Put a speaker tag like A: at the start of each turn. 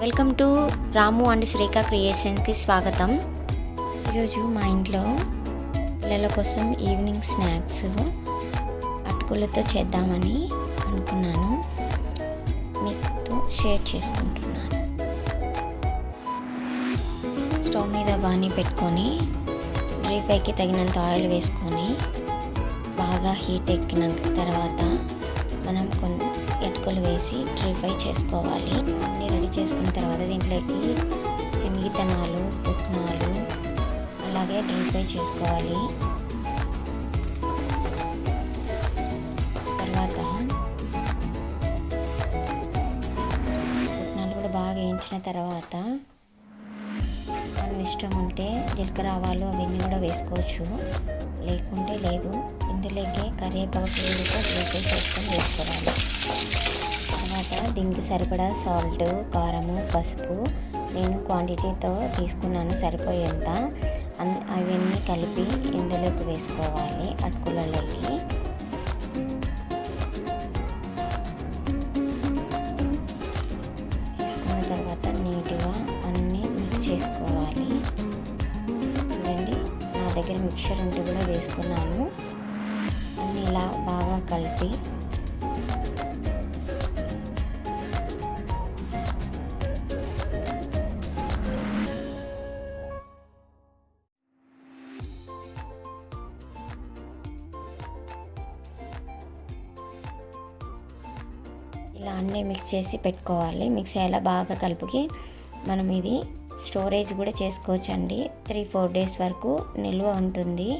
A: Welcome to Ramu and Sreeka క్రియేషన్స్కి స్వాగతం. ఈరోజు మా ఇంట్లో పిల్లల కోసం ఈవినింగ్ స్నాక్స్ అటుకులతో చేద్దామని అనుకున్నాను. మీతో షేర్ చేసుకుంటున్నాను. స్టవ్ మీద బాణీ పెట్టుకొని డ్రీ పైకి తగినంత ఆయిల్ వేసుకొని బాగా హీట్ ఎక్కిన తర్వాత మనం కొన్ని ఎటుకలు వేసి డ్రై ఫ్రై చేసుకోవాలి. అన్నీ రెడీ చేసుకున్న తర్వాత దీంట్లోకి శనగితనాలు పుట్నాలు అలాగే డ్రీ ఫ్రై చేసుకోవాలి. తర్వాత పుట్నాలు కూడా బాగా వేయించిన తర్వాత మనం ఇష్టం ఉంటే జీలకర్ర ఆవాలు అవన్నీ కూడా వేసుకోవచ్చు. లేకుంటే లేదు. ఇందులోకి కరివేపాకు వేడితో వేసేసి వేసుకొని వేసుకోవాలి తర్వాత దీనికి సరిపడా సాల్ట్ కారము పసుపు నేను క్వాంటిటీతో తీసుకున్నాను సరిపోయేంత. అన్ అవన్నీ కలిపి ఇందులోకి వేసుకోవాలి అటుకులలోకి. వేసుకున్న తర్వాత నీట్గా అన్నీ మిక్స్ చేసుకోవాలి. చూడండి నా దగ్గర మిక్చర్ ఉంటే కూడా వేసుకున్నాను. బాగా కలిపి ఇలా అన్నీ మిక్స్ చేసి పెట్టుకోవాలి. మిక్స్ అయ్యేలా బాగా కలుపుకి మనం ఇది స్టోరేజ్ కూడా చేసుకోవచ్చండి. త్రీ ఫోర్ డేస్ వరకు నిల్వ ఉంటుంది.